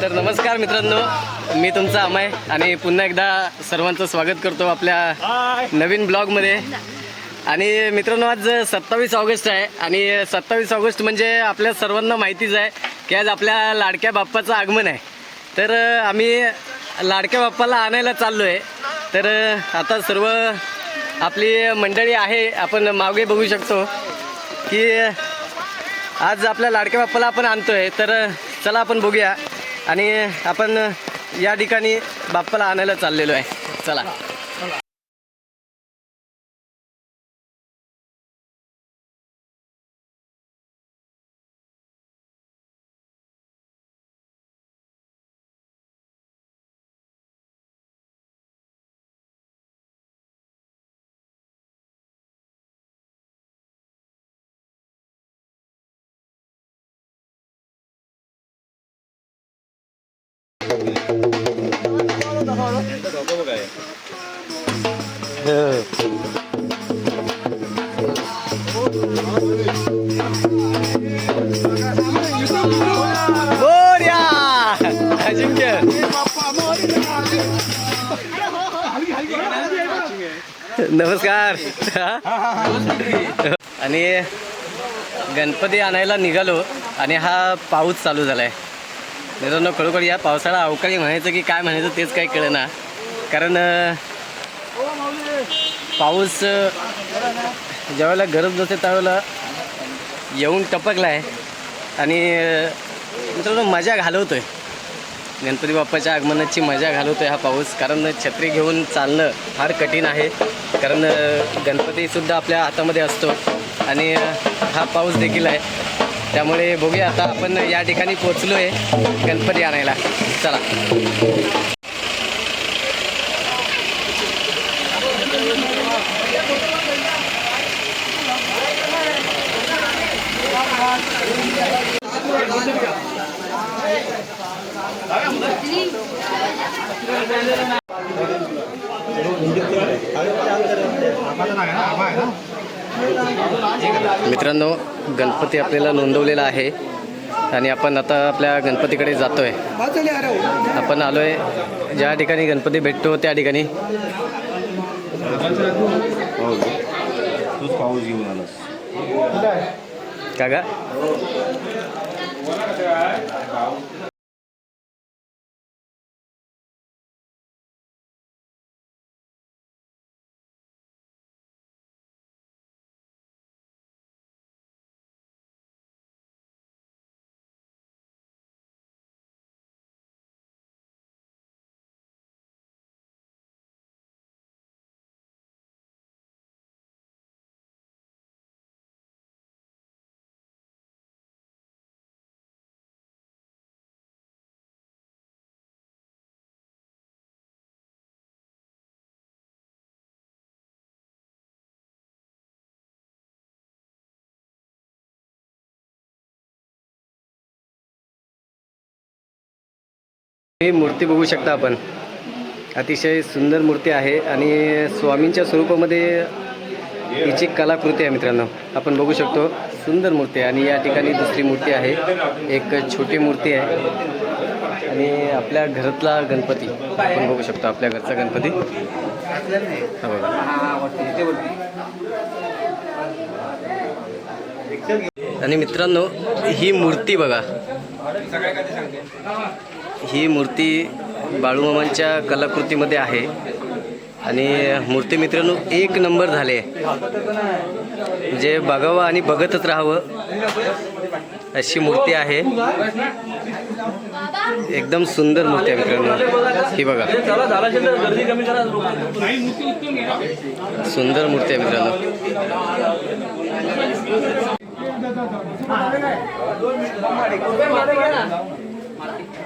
तर नमस्कार मित्रांनो मी तुमचा अमय आणि पुन्हा एकदा सर्वांचं स्वागत करतो आपल्या नवीन ब्लॉगमध्ये. आणि मित्रांनो आज सत्तावीस ऑगस्ट आहे आणि सत्तावीस ऑगस्ट म्हणजे आपल्या सर्वांना माहितीच आहे की आज आपल्या लाडक्या बाप्पाचं आगमन आहे. तर आम्ही लाडक्या बाप्पाला आणायला चाललो आहे तर आता सर्व आपली मंडळी आहे आपण मागे बघू शकतो की आज आपल्या लाडक्या बाप्पाला आपण आणतोय. तर चला आपण बघूया. आणि आपण या ठिकाणी बाप्पाला आणायला चाललेलो आहे. चला. नमस्कार. आणि गणपती आणायला निघालो आणि हा पाऊस चालू झाला आहे मित्रांनो खरोखर या पावसाळा अवकाळी म्हणायचं की काय म्हणायचं तेच काही कळेना. कारण अं, पाऊस ज्यावेळेला गरज नसते त्यावेळेला येऊन टपकला आहे आणि मित्रांनो मजा घालवतोय. गणपती बाप्पाच्या आगमनाची मजा घालवतोय हा पाऊस. कारण छत्री घेऊन चालणं फार कठीण आहे. कारण गणपतीसुद्धा आपल्या हातामध्ये असतो आणि हा पाऊस देखील आहे. त्यामुळे बघूया आता आपण या ठिकाणी पोचलो आहे गणपती आणायला. चला. मित्रांनो गणपती आपल्याला नोंदवलेला आहे आणि आपण आता आपल्या गणपतीकडे जातो आहे आपण आलो आहे ज्या ठिकाणी गणपती भेटतो त्या ठिकाणी. का गा ही मूर्ती बघू शकता आपण. अतिशय सुंदर मूर्ती आहे आणि स्वामींच्या स्वरूपामध्ये हिची कलाकृती आहे मित्रांनो. आपण बघू शकतो सुंदर मूर्ती आहे आणि या ठिकाणी दुसरी मूर्ती आहे. एक छोटी मूर्ती आहे. आणि आपल्या घरातला गणपती. आपण बघू शकतो आपल्या घरचा गणपती. बघा. आणि मित्रांनो ही मूर्ती बघा. ही मूर्ती बाळूमामांच्या कलाकृतीमध्ये आहे. आणि मूर्ती मित्रांनो एक नंबर झाले. जे बघावं आणि बघतच राहावं अशी मूर्ती आहे. एकदम सुंदर मूर्ती आहे मित्रांनो ही बघा. सुंदर मूर्ती आहे मित्रांनो.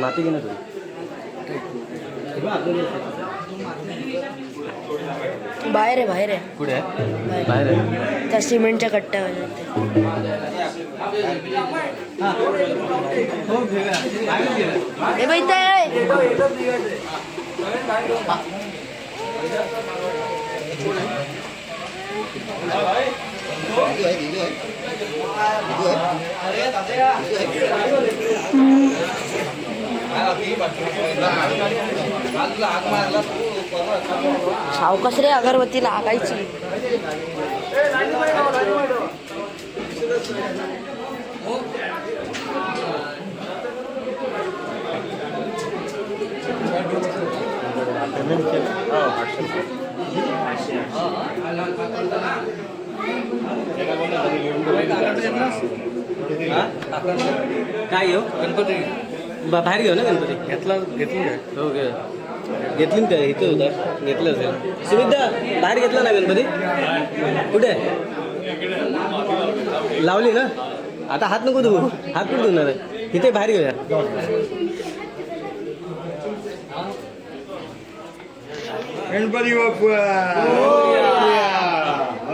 माती घे ना थोडी बाहेर आहे बाहेर आहे. कुठे आहे? बाहेर. आहे. त्या सिमेंटच्या कट्ट्यावर ते. हे बाई आहे. सावकाश रे अगरबत्ती लागायची. काय घेऊ? गणपती. बाहेर घेऊ ना गणपती? घेतला घेतली हो घे. घेतली ना काय इथं होता. घेतलं असेल. सुविधा बाहेर घेतला ना गणपती? कुठे? लावली ना? आता हात नको धुवू. हात कुठे धुणार आहे? इथे बाहेर घेऊया. गणपती बाप्पा.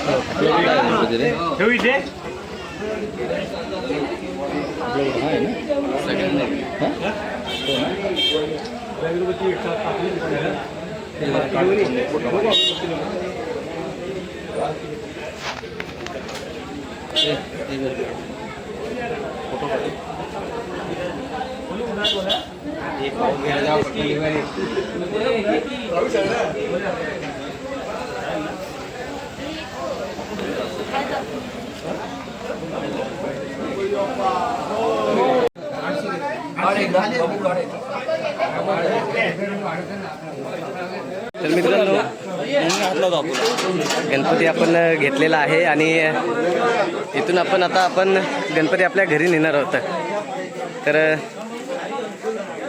कसं काय ठेवू इथे तर मित्रांनो गणपती आपण घेतलेला आहे आणि इथून आपण आता आपण गणपती आपल्या घरी नेणार आहोत. तर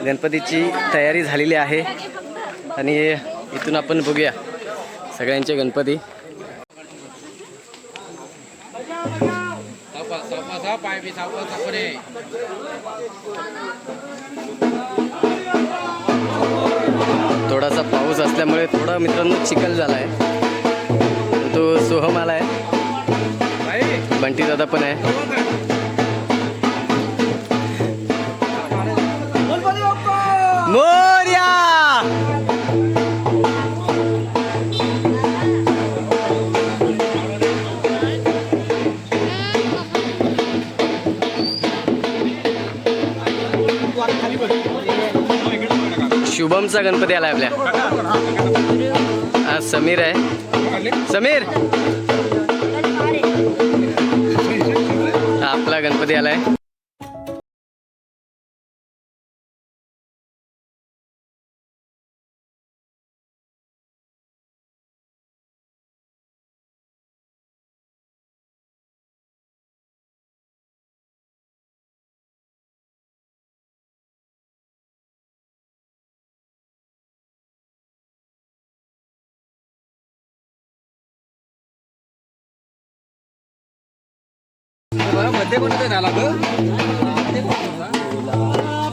गणपतीची तयारी झालेली आहे आणि इथून आपण बघूया सगळ्यांचे गणपती. थोडासा असल्यामुळे थोडा मित्रांनो चिखल झाला आहे तो सोहम आला आहे बंटी दादा पण आहे. मोर्या शुभमचा गणपती आलाय आपल्या. हा समीर आहे. समीर! हा आपला गणपती आलाय.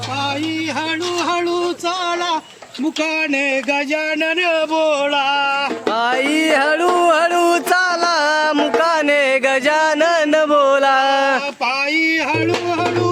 पायी हळूहळू चाला मुखाने गजानन बोला. आई हळू हळू चाला मुकाने गजानन बोला. पायी हळूहळू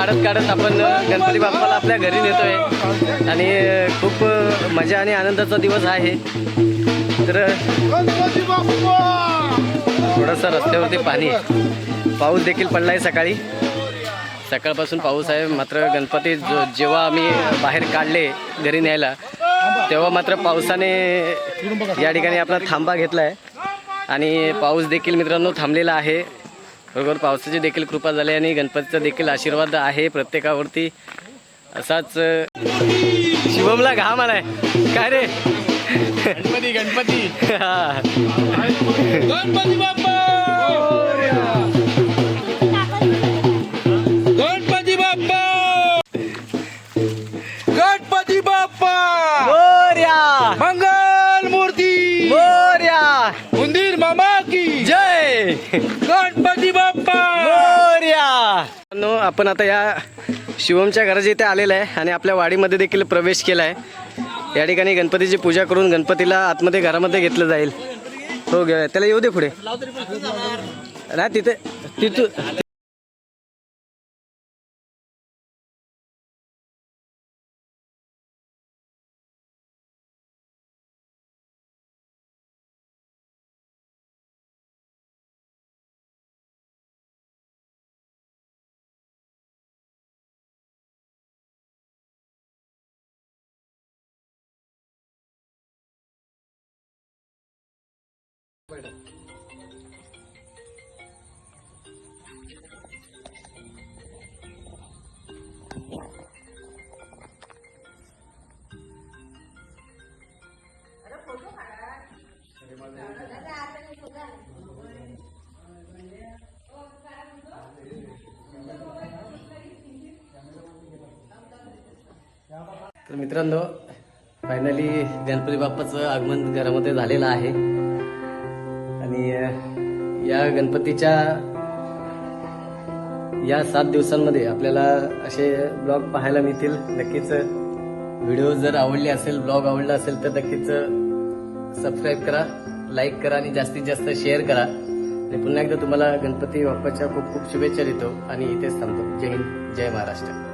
काढत काढत आपण गणपती बाप्पाला आपल्या घरी नेतोय. आणि खूप मजा आणि आनंदाचा दिवस आहे. तर थोडंसं रस्त्यावरती पाणी. पाऊस देखील पडला आहे सकाळी. सकाळपासून पाऊस आहे मात्र गणपती जो जेव्हा आम्ही बाहेर काढले घरी न्यायला तेव्हा मात्र पावसाने या ठिकाणी आपला थांबा घेतला आहे आणि पाऊस देखील मित्रांनो थांबलेला आहे. बरोबर पावसाची देखील कृपा झाली आणि गणपतीचा देखील आशीर्वाद आहे प्रत्येकावरती. असाच शिवमला घाम आलाय. काय रे? गणपती गणपती. गणपती बाप्पा! गणपती बाप्पा! गणपती बाप्पा! मोर्या! मंगल मूर्ती मोर्या! उंदीर मामा की! जय! गणपती बाप्पा! आपण आता या शिवमच्या घराच्या इथे आलेलं आहे आणि आपल्या वाडीमध्ये देखील प्रवेश केला आहे. या ठिकाणी गणपतीची पूजा करून गणपतीला आतमध्ये घरामध्ये घेतलं जाईल. हो त्याला येऊ दे पुढे. नाही तिथे. तिथून तर मित्रांनो फायनली गणपती बाप्पाचं आगमन घरामध्ये झालेलं आहे. आणि या गणपतीच्या या सात दिवसांमध्ये आपल्याला असे ब्लॉग पाहायला मिळतील. नक्कीच व्हिडिओ जर आवडले असेल ब्लॉग आवडला असेल तर नक्कीच सबस्क्राईब करा लाईक करा आणि जास्तीत जास्त शेअर करा. आणि पुन्हा एकदा तुम्हाला गणपती बाप्पाच्या खूप खूप शुभेच्छा देतो आणि इथेच थांबतो. जय हिंद जय महाराष्ट्र.